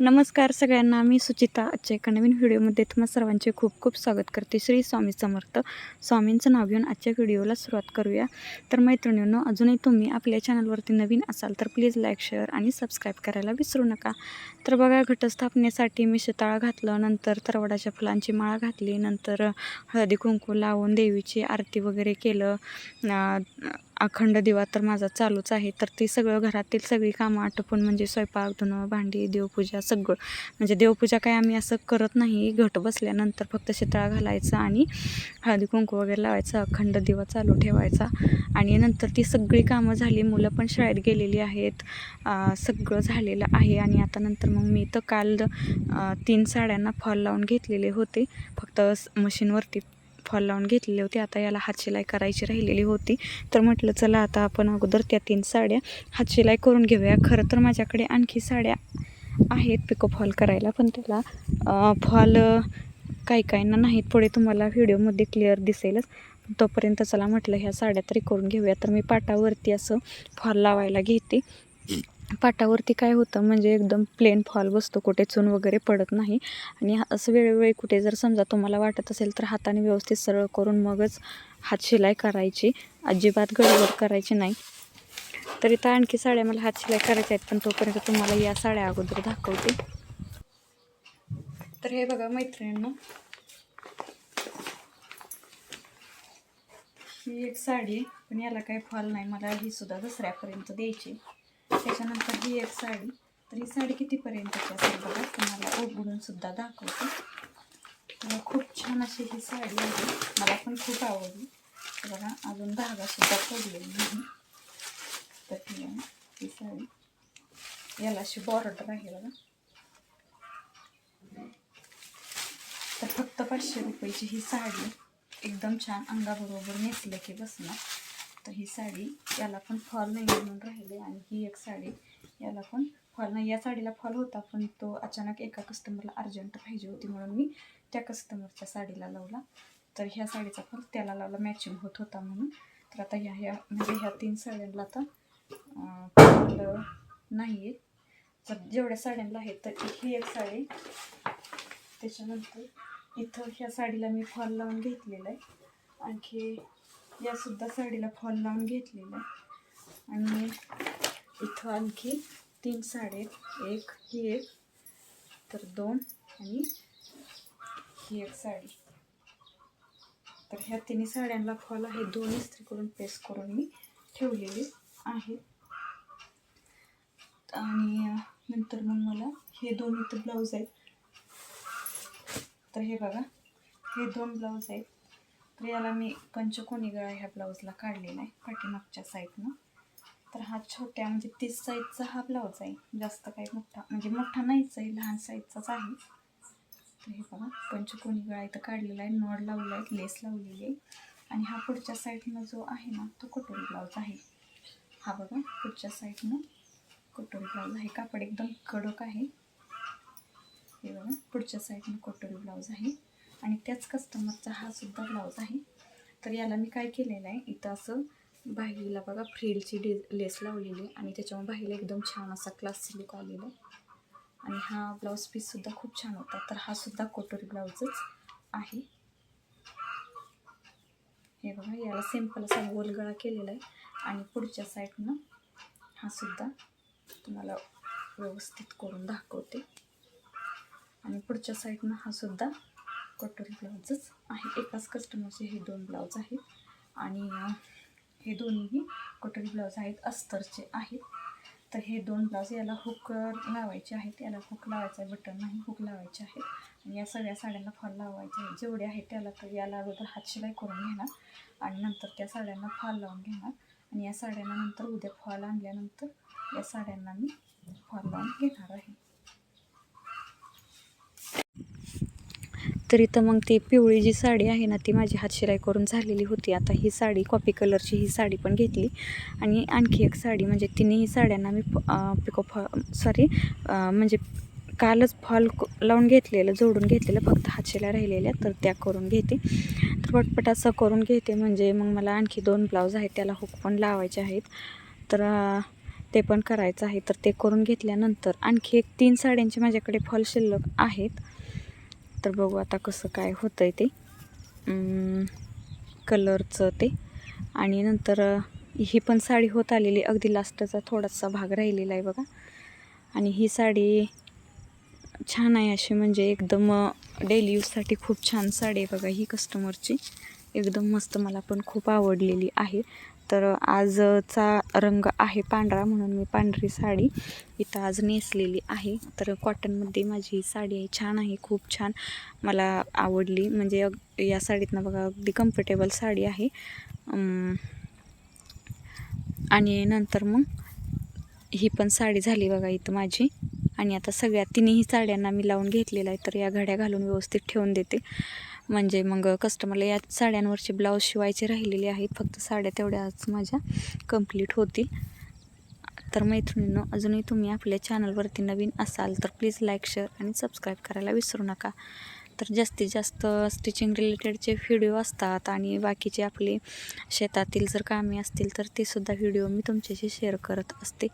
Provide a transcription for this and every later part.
नमस्कार सगळ्यांना मी सुचिता. आजच्या एका नवीन व्हिडिओमध्ये तुम्हा सर्वांचे खूप खूप स्वागत करते. श्री स्वामी समर्थ स्वामींचं नाव घेऊन आजच्या व्हिडिओला सुरुवात करूया. तर मैत्रिणींनो अजूनही तुम्ही आपल्या चॅनलवरती नवीन असाल तर प्लीज लाईक शेअर आणि सबस्क्राईब करायला विसरू नका. तर बघा घटस्थापनेसाठी मी शेताळा घातलं नंतर तरवडाच्या फुलांची माळ घातली नंतर हळदी कुंकू लावून देवीची आरती वगैरे केलं अखंड दिवा तर माझा चालूच आहे. तर ती सगळं घरातील सगळी कामं आटोपून म्हणजे स्वयंपाक धुणं भांडी देवपूजा सगळं. म्हणजे देवपूजा काय आम्ही असं करत नाही. घट बसल्यानंतर फक्त शेताळा घालायचा आणि हळदी कुंकू वगैरे लावायचा अखंड दिवा चालू ठेवायचा. आणि नंतर ती सगळी कामं झाली. मुलं पण शाळेत गेलेली आहेत. सगळं झालेलं आहे. आणि आता नंतर मग मी तर काल तीन साड्यांना फॉल लावून घेतलेले होते. फक्त मशीनवरती फॉल लावून घेतलेले होते. आता याला हातशिलाई करायची राहिलेली होती. तर म्हटलं चला आता आपण अगोदर त्या तीन साड्या हातशिलाई करून घेऊया. खरं तर माझ्याकडे आणखी साड्या आहेत पिको फॉल करायला पण त्याला फॉल काही काहींना नाहीत. पुढे तुम्हाला व्हिडिओमध्ये क्लिअर दिसेलच. तोपर्यंत चला म्हटलं ह्या साड्या तरी करून घेऊया. तर मी पाटावरती असं फॉल लावायला घेते. पाटावरती काय होतं म्हणजे एकदम प्लेन फॉल बसतो कुठे चून वगैरे पडत नाही. आणि हा- असं वेळोवेळी कुठे जर समजा तुम्हाला वाटत असेल तर हाताने व्यवस्थित सरळ करून मगच हातशिलाई करायची. अजिबात गडबड करायची नाही. तर इथं आणखी साड्या मला हात शिलाई करायच्या आहेत पण तोपर्यंत तुम्हाला या साड्या अगोदर दाखवते. तर हे बघा मैत्रिणींना. ही एक साडी पण याला काही फॉल नाही. मला ही सुद्धा दसऱ्यापर्यंत द्यायची त्याच्यानंतर ही एक साडी. तर ही साडी कितीपर्यंतची असेल बघा. तुम्हाला उघडून सुद्धा दाखवते. खूप छान अशी ही साडी आहे. मला पण खूप आवडली. बघा अजून धागा सुद्धा पडलेली नाही. तर ती आहे ही साडी. याला अशी बॉर्डर आहे बघा. तर फक्त पाचशे रुपयाची ही साडी. एकदम छान अंगाबरोबर नेसलं की बसणार. तर ही साडी याला पण फॉल नाही म्हणून राहिले आणि ही एक साडी याला पण फॉल नाही. या साडीला फॉल होता पण तो अचानक एका कस्टमरला अर्जंट पाहिजे होती म्हणून मी त्या कस्टमरच्या साडीला लावला. तर ह्या साडीचा फॉल त्याला लावला मॅचिंग होत होता म्हणून. तर आता ह्या ह्या म्हणजे ह्या तीन साड्यांना आता फॉल नाही आहे तर जेवढ्या साड्यांना आहेत तर ही एक साडी त्याच्यानंतर इथं ह्या साडीला मी फॉल लावून घेतलेला आहे. आणखी या सुद्धा साडीला फॉल लावून घेतलेला आणि इथं आणखी तीन साड्या आहेत. एक ही एक तर दोन आणि ही एक साडी. तर ह्या तिन्ही साड्यांना फॉल आहे. दोन इस्त्री करून प्रेस करून मी ठेवलेले आहे. आणि नंतर मग मला हे दोन इथं ब्लाऊज आहेत. तर हे बघा हे दोन ब्लाऊज आहेत. तर याला मी पंचकोनी गळा ह्या ब्लाऊजला काढलेला आहे पाठीमागच्या साईडनं तर हा छोट्या म्हणजे तीस साईजचा हा ब्लाऊज आहे. जास्त काही मोठा म्हणजे मोठा नाहीच आहे लहान साईजचाच आहे. तर हे बघा पंचकोनी गळा इथं काढलेला आहे नॉड लावला आहे लेस लावलेली आहे. आणि हा पुढच्या साईडनं जो आहे ना तो कटोरी ब्लाऊज आहे. हा बघा पुढच्या साईडनं कटोरी ब्लाऊज आहे. कापड एकदम कडक आहे. हे बघा पुढच्या साईडनं कटोरी ब्लाऊज आहे. आणि त्याच कस्टमरचा हा सुद्धा ब्लाऊज आहे. तर याला मी काय केलेलं आहे इथं असं बाहीला बघा फ्रिलची डे लेस लावलेली आहे आणि त्याच्यामुळे बाहीला एकदम छान असा क्लास सिलिक आलेला आहे. आणि हा ब्लाऊज पीससुद्धा खूप छान होता. तर हा सुद्धा कोटोरी ब्लाऊजच आहे. हे बघा याला सिंपल असा गोल गळा केलेला आहे. आणि पुढच्या साईडनं हा सुद्धा तुम्हाला व्यवस्थित करून दाखवते. आणि पुढच्या साईडनं हा सुद्धा कटोरी ब्लाऊजच आहे. एकाच कस्टमरचे हे दोन ब्लाऊज आहेत. आणि हे दोन्हीही कटोरी ब्लाऊज आहेत अस्तरचे आहेत. तर हे दोन ब्लाऊज याला हुक लावायचे आहेत. याला हुक लावायचा आहे बटन नाही हुक लावायचे आहे आणि या सगळ्या साड्यांना फॉल लावायचे आहे जेवढे आहेत त्याला तर याला अगोदर हात शिलाई करून घेणार आणि नंतर त्या साड्यांना फॉल लावून घेणार. आणि या साड्यांना नंतर उद्या फॉल आणल्यानंतर या साड्यांना मी फॉल लावून घेणार आहे. तर इथं मग ती पिवळी जी साडी आहे ना ती माझी हातशिलाई करून झालेली होती. आता ही साडी कॉपी कलरची ही साडी पण घेतली. आणि आणखी एक साडी म्हणजे तिन्ही साड्यांना मी पिको फॉ सॉरी म्हणजे कालच फॉल लावून घेतलेलं जोडून घेतलेलं फक्त हातशिलाई राहिलेल्या तर त्या करून घेते. तर पटपट असं करून घेते म्हणजे मग मला आणखी दोन ब्लाऊज आहेत त्याला हुक पण लावायचे आहेत. तर ते पण करायचं आहे तर ते करून घेतल्यानंतर आणखी एक तीन साड्यांचे माझ्याकडे फॉल शिल्लक आहेत. तर बघू आता कसं काय होतं आहे ते कलरचं ते. आणि नंतर ही पण साडी होत आलेली अगदी लास्टचा थोडासा भाग राहिलेला आहे बघा. आणि ही साडी छान आहे अशी म्हणजे एकदम डेली यूजसाठी खूप छान साडी आहे बघा ही कस्टमरची एकदम मस्त मला पण खूप आवडलेली आहे. तर आजचा रंग आहे पांढरा म्हणून मी पांढरी साडी इथं आज नेसलेली आहे. तर कॉटनमध्ये माझी ही साडी आहे. छान आहे खूप छान. मला आवडली. म्हणजे या साडीतनं बघा अगदी कम्फर्टेबल साडी आहे. आणि नंतर मग ही पण साडी झाली बघा इथं माझी. आणि आता सगळ्या तिन्ही साड्यांना मी लावून घेतलेलं आहे तर या घड्या घालून व्यवस्थित ठेवून देते. म्हणजे मग कस्टमरला या साड्यांवरचे ब्लाऊज शिवायचे राहिलेले आहेत. फक्त साड्या तेवढ्याच माझ्या कंप्लीट होतील. तर मैत्रिणींनो अजूनही तुम्ही आपल्या चॅनलवरती नवीन असाल तर प्लीज लाईक शेअर आणि सबस्क्राईब करायला विसरू नका. तर जास्तीत जास्त स्टिचिंग रिलेटेडचे व्हिडिओ असतात आणि बाकीचे आपले शेतातील जर कामे असतील तर ते सुद्धा व्हिडिओ मी तुमच्याशी शेअर करत असते.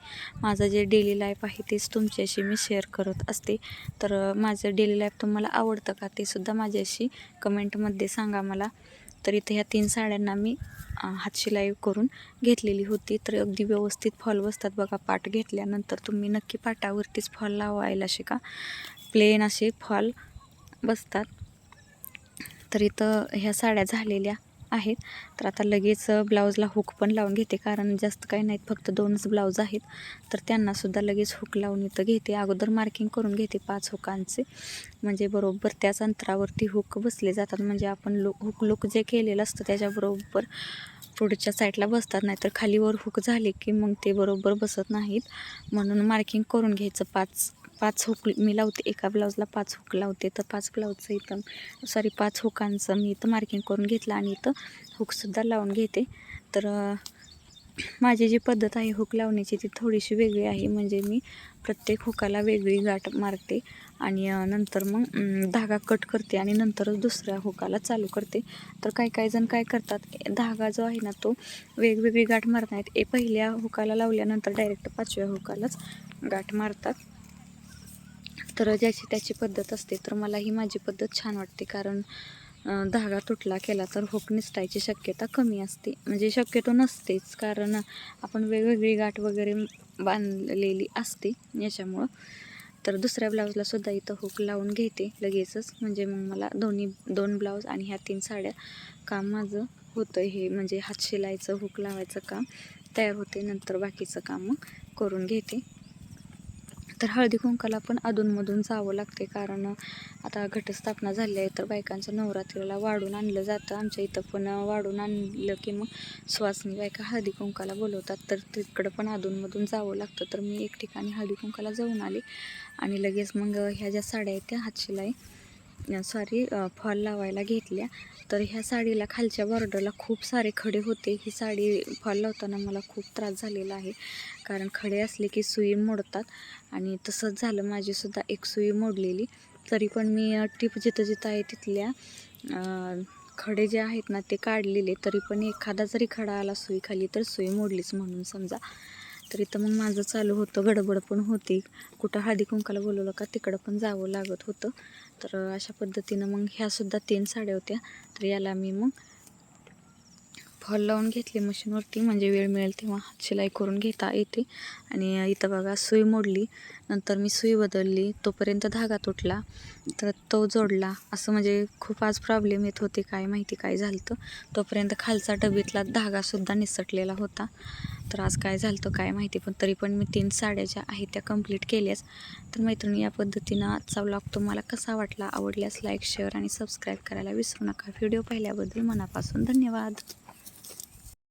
माझं जे डेली लाईफ आहे तेच तुमच्याशी मी शेअर करत असते. तर माझं डेली लाईफ तुम्हाला आवडतं का ते सुद्धा माझ्याशी कमेंटमध्ये सांगा मला. तर इथे ह्या तीन साड्यांना मी हातशिलाई करून घेतलेली होती. तर अगदी व्यवस्थित फॉल बसतात बघा. पाट घेतल्यानंतर तुम्ही नक्की पाटावरतीच फॉल लावायला शिका. प्लेन असे फॉल बसतात. तर इथं ह्या साड्या झालेल्या आहेत. तर आता लगेच ब्लाऊजला हुक पण लावून घेते. कारण जास्त काही नाहीत फक्त दोनच ब्लाऊज आहेत. तर त्यांनासुद्धा लगेच हुक लावून इथं घेते. अगोदर मार्किंग करून घेते पाच हुकांचे. म्हणजे बरोबर त्याच अंतरावरती हुक बसले जातात. म्हणजे आपण लो हुक लुक जे केलेलं असतं त्याच्याबरोबर पुढच्या साईडला बसतात नाही तर खालीवर हुक झाले की मग ते बरोबर बसत नाहीत. म्हणून मार्किंग करून घ्यायचं. पाच पाच हुक मी लावते एका ब्लाऊजला पाच हुक लावते. तर पाच ब्लाऊजचं इथं सॉरी पाच हुकांचं मी इथं मार्किंग करून घेतलं आणि इथं हुकसुद्धा लावून घेते. तर माझी जी पद्धत आहे हुक लावण्याची ती थोडीशी वेगळी आहे. म्हणजे मी प्रत्येक हुकाला वेगळी गाठ मारते. आणि नंतर मग धागा कट करते आणि नंतरच दुसऱ्या हुकाला चालू करते. तर काही काही जण काय करतात धागा जो आहे ना तो वेगवेगळी गाठ मारत नाहीत. ए पहिल्या हुकाला लावल्यानंतर डायरेक्ट पाचव्या हुकालाच गाठ मारतात. तर ज्याची त्याची पद्धत असते तर मला ही माझी पद्धत छान वाटते. कारण धागा तुटला केला तर हुक निसटायची शक्यता कमी असते. म्हणजे शक्यतो नसतेच कारण आपण वेगवेगळी गाठ वगैरे बांधलेली असते. याच्यामुळं तर दुसऱ्या ब्लाऊजला सुद्धा इथं हुक लावून घेते लगेचच. म्हणजे मग मला दोन्ही दोन ब्लाऊज आणि ह्या तीन साड्या काम माझं होतं हे. म्हणजे हात शिलायचं हुक लावायचं काम तयार होते. नंतर बाकीचं काम मग करून घेते. तर हळदी कुंकाला पण अधूनमधून जावं लागते कारण आता घटस्थापना झाली आहे तर बायकांचं नवरात्रीला वाढून आणलं जातं. आमच्या इथं पण वाढून आणलं की मग सुवासनी बायका हळदी कुंकाला बोलवतात. तर तिकडं पण अधूनमधून जावं लागतं. तर मी एक ठिकाणी हळदी कुंकाला जाऊन आले आणि लगेच मग ह्या ज्या साड्या आहेत त्या हातशिलाई सॉरी फॉल लावायला घेतल्या. तर ह्या साडीला खालच्या बॉर्डरला खूप सारे खडे होते. ही साडी फॉल लावताना मला खूप त्रास झालेला आहे. कारण खडे असले की सुई मोडतात. आणि तसंच झालं माझीसुद्धा एक सुई मोडलेली. तरी पण मी अ, टीप जिथं जिथं आहे तिथल्या खडे जे आहेत ना ते काढलेले. तरी पण एखादा जरी खडा आला सुई खाली तर सुई मोडलीच म्हणून समजा. तर इथं मग माझं चालू होतं. गडबड पण होती. कुठं हळदी कुंकाला बोलवलं का तिकडं पण जावं लागत होतं. तर अशा पद्धतीनं मग ह्यासुद्धा तीन साड्या होत्या. तर याला मी मग हॉल लावून घेतली मशीनवरती म्हणजे वेळ मिळेल तेव्हा हात शिलाई करून घेता येते. आणि इथं बघा सुई मोडली नंतर मी सुई बदलली तोपर्यंत धागा तुटला तर तो जोडला. असं म्हणजे खूप आज प्रॉब्लेम येत होते काय माहिती काय झालं तोपर्यंत खालचा डबीतला धागासुद्धा निसटलेला होता. तर आज काय झालं काय माहिती पण तरी पण मी तीन साड्या ज्या आहेत त्या कंप्लीट केल्याच. तर मैत्रिणी या पद्धतीनं आजचा ब्लॉग तुम्हाला कसा वाटला? आवडल्यास लाईक शेअर आणि सबस्क्राईब करायला विसरू नका. व्हिडिओ पाहिल्याबद्दल मनापासून धन्यवाद.